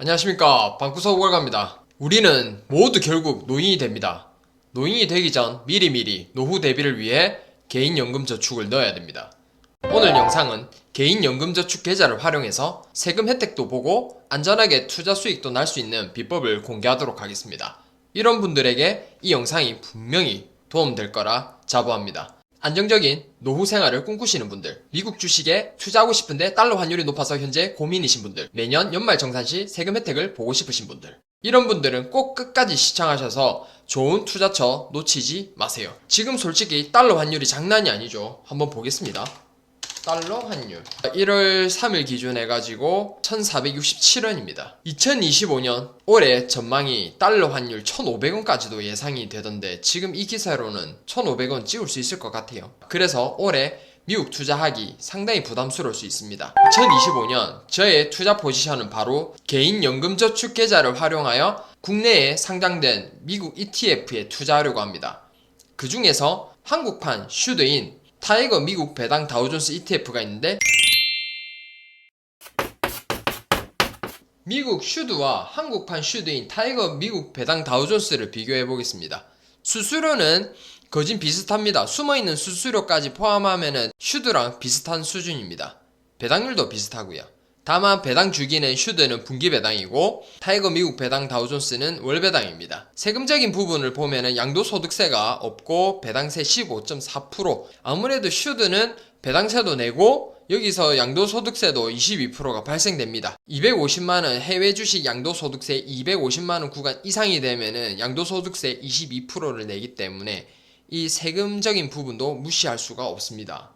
안녕하십니까 방구석 월갑니다 우리는 모두 결국 노인이 됩니다 노인이 되기 전 미리미리 노후 대비를 위해 개인연금 저축을 넣어야 됩니다 오늘 영상은 개인연금저축 계좌를 활용해서 세금 혜택도 보고 안전하게 투자 수익도 날 수 있는 비법을 공개하도록 하겠습니다. 이런 분들에게 이 영상이 분명히 도움될 거라 자부합니다. 안정적인 노후 생활을 꿈꾸시는 분들, 미국 주식에 투자하고 싶은데 달러 환율이 높아서 현재 고민이신 분들, 매년 연말 정산 시 세금 혜택을 보고 싶으신 분들, 이런 분들은 꼭 끝까지 시청하셔서 좋은 투자처 놓치지 마세요. 지금 솔직히 달러 환율이 장난이 아니죠. 한번 보겠습니다. 달러 환율. 1월 3일 기준 해가지고 1467원입니다. 2025년 올해 전망이 달러 환율 1500원까지도 예상이 되던데 지금 이 기사로는 1500원 찍을 수 있을 것 같아요. 그래서 올해 미국 투자하기 상당히 부담스러울 수 있습니다. 2025년 저의 투자 포지션은 바로 개인 연금 저축 계좌를 활용하여 국내에 상장된 미국 ETF에 투자하려고 합니다. 그 중에서 한국판 슈드인 타이거 미국 배당 다우존스 ETF가 있는데 미국 슈드와 한국판 슈드인 타이거 미국 배당 다우존스를 비교해 보겠습니다. 수수료는 거진 비슷합니다. 숨어있는 수수료까지 포함하면 슈드랑 비슷한 수준입니다. 배당률도 비슷하고요. 다만 배당 주기는 슈드는 분기 배당이고 타이거 미국 배당 다우존스는 월 배당입니다. 세금적인 부분을 보면은 양도소득세가 없고 배당세 15.4% 아무래도 슈드는 배당세도 내고 여기서 양도소득세도 22%가 발생됩니다. 250만원 해외 주식 양도소득세 250만원 구간 이상이 되면은 양도소득세 22%를 내기 때문에 이 세금적인 부분도 무시할 수가 없습니다.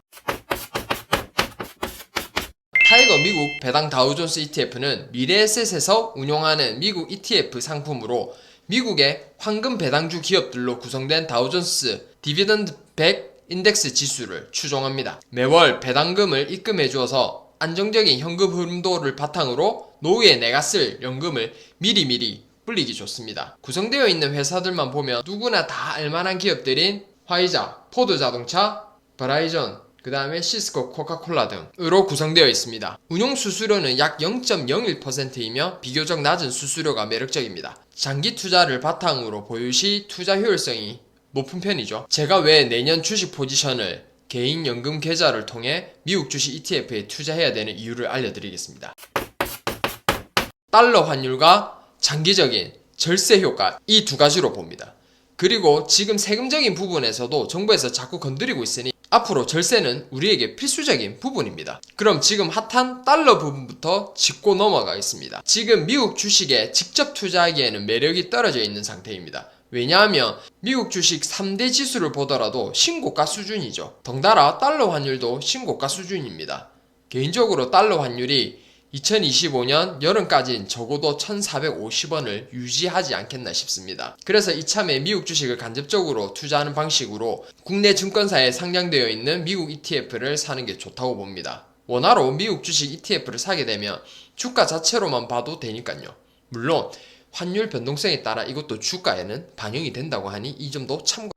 미국 배당 다우존스 ETF는 미래에셋에서 운용하는 미국 ETF 상품으로 미국의 황금 배당주 기업들로 구성된 다우존스 디비던드 100 인덱스 지수를 추종합니다. 매월 배당금을 입금해 주어서 안정적인 현금 흐름도를 바탕으로 노후에 내가 쓸 연금을 미리미리 불리기 좋습니다. 구성되어 있는 회사들만 보면 누구나 다 알만한 기업들인 화이자, 포드 자동차, 버라이전, 그 다음에 시스코, 코카콜라 등으로 구성되어 있습니다. 운용 수수료는 약 0.01%이며 비교적 낮은 수수료가 매력적입니다. 장기 투자를 바탕으로 보유 시 투자 효율성이 높은 편이죠. 제가 왜 내년 주식 포지션을 개인 연금 계좌를 통해 미국 주식 ETF에 투자해야 되는 이유를 알려드리겠습니다. 달러 환율과 장기적인 절세 효과 이 두 가지로 봅니다. 그리고 지금 세금적인 부분에서도 정부에서 자꾸 건드리고 있으니 앞으로 절세는 우리에게 필수적인 부분입니다. 그럼 지금 핫한 달러 부분부터 짚고 넘어가겠습니다. 지금 미국 주식에 직접 투자하기에는 매력이 떨어져 있는 상태입니다. 왜냐하면 미국 주식 3대 지수를 보더라도 신고가 수준이죠. 덩달아 달러 환율도 신고가 수준입니다. 개인적으로 달러 환율이 2025년 여름까지는 적어도 1,450원을 유지하지 않겠나 싶습니다. 그래서 이참에 미국 주식을 간접적으로 투자하는 방식으로 국내 증권사에 상장되어 있는 미국 ETF를 사는 게 좋다고 봅니다. 원화로 미국 주식 ETF를 사게 되면 주가 자체로만 봐도 되니까요. 물론 환율 변동성에 따라 이것도 주가에는 반영이 된다고 하니 이 점도 참고.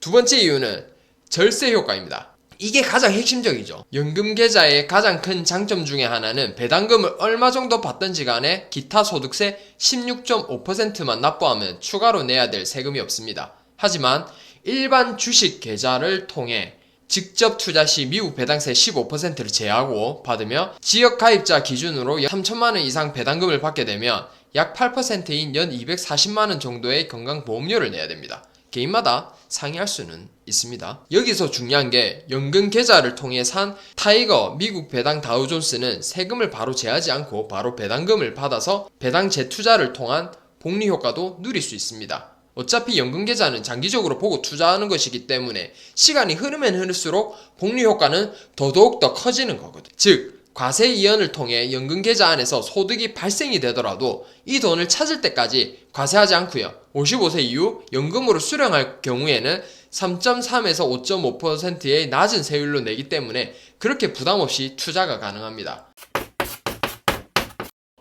두 번째 이유는 절세 효과입니다. 이게 가장 핵심적이죠. 연금 계좌의 가장 큰 장점 중에 하나는 배당금을 얼마 정도 받던지 간에 기타 소득세 16.5%만 납부하면 추가로 내야 될 세금이 없습니다. 하지만 일반 주식 계좌를 통해 직접 투자 시 미국 배당세 15%를 제하고 받으며 지역 가입자 기준으로 3천만 원 이상 배당금을 받게 되면 약 8%인 연 240만 원 정도의 건강보험료를 내야 됩니다. 개인마다 상이할 수는 있습니다. 여기서 중요한 게 연금 계좌를 통해 산 타이거 미국 배당 다우존스는 세금을 바로 제하지 않고 바로 배당금을 받아서 배당 재투자를 통한 복리 효과도 누릴 수 있습니다. 어차피 연금 계좌는 장기적으로 보고 투자하는 것이기 때문에 시간이 흐르면 흐를수록 복리 효과는 더더욱 더 커지는 거거든. 즉 과세 이연을 통해 연금 계좌 안에서 소득이 발생이 되더라도 이 돈을 찾을 때까지 과세하지 않고요. 55세 이후 연금으로 수령할 경우에는 3.3에서 5.5%의 낮은 세율로 내기 때문에 그렇게 부담 없이 투자가 가능합니다.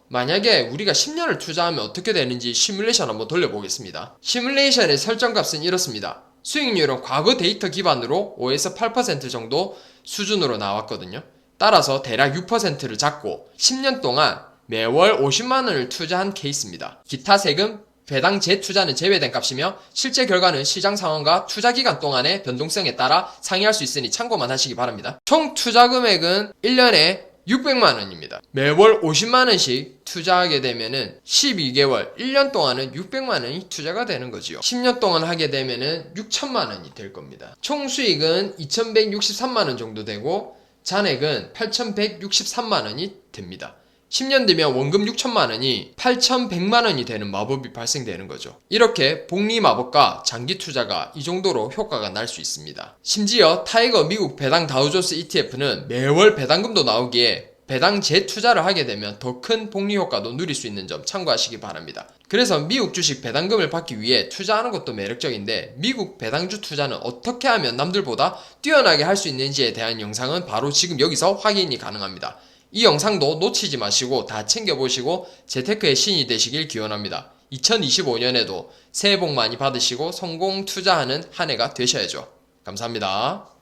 만약에 우리가 10년을 투자하면 어떻게 되는지 시뮬레이션 한번 돌려보겠습니다. 시뮬레이션의 설정값은 이렇습니다. 수익률은 과거 데이터 기반으로 5에서 8% 정도 수준으로 나왔거든요. 따라서 대략 6%를 잡고 10년 동안 매월 50만 원을 투자한 케이스입니다. 기타 세금, 배당 재투자는 제외된 값이며 실제 결과는 시장 상황과 투자 기간 동안의 변동성에 따라 상이할 수 있으니 참고만 하시기 바랍니다. 총 투자 금액은 1년에 600만 원입니다. 매월 50만 원씩 투자하게 되면은 12개월, 1년 동안은 600만 원이 투자가 되는 거지요. 10년 동안 하게 되면은 6천만 원이 될 겁니다. 총 수익은 2163만 원 정도 되고 잔액은 8163만 원이 됩니다. 10년 뒤면 원금 6천만 원이 8,100만 원이 되는 마법이 발생되는 거죠. 이렇게 복리 마법과 장기 투자가 이 정도로 효과가 날 수 있습니다. 심지어 타이거 미국 배당 다우존스 ETF는 매월 배당금도 나오기에 배당 재투자를 하게 되면 더 큰 복리 효과도 누릴 수 있는 점 참고하시기 바랍니다. 그래서 미국 주식 배당금을 받기 위해 투자하는 것도 매력적인데 미국 배당주 투자는 어떻게 하면 남들보다 뛰어나게 할 수 있는지에 대한 영상은 바로 지금 여기서 확인이 가능합니다. 이 영상도 놓치지 마시고 다 챙겨보시고 재테크의 신이 되시길 기원합니다. 2025년에도 새해 복 많이 받으시고 성공 투자하는 한 해가 되셔야죠. 감사합니다.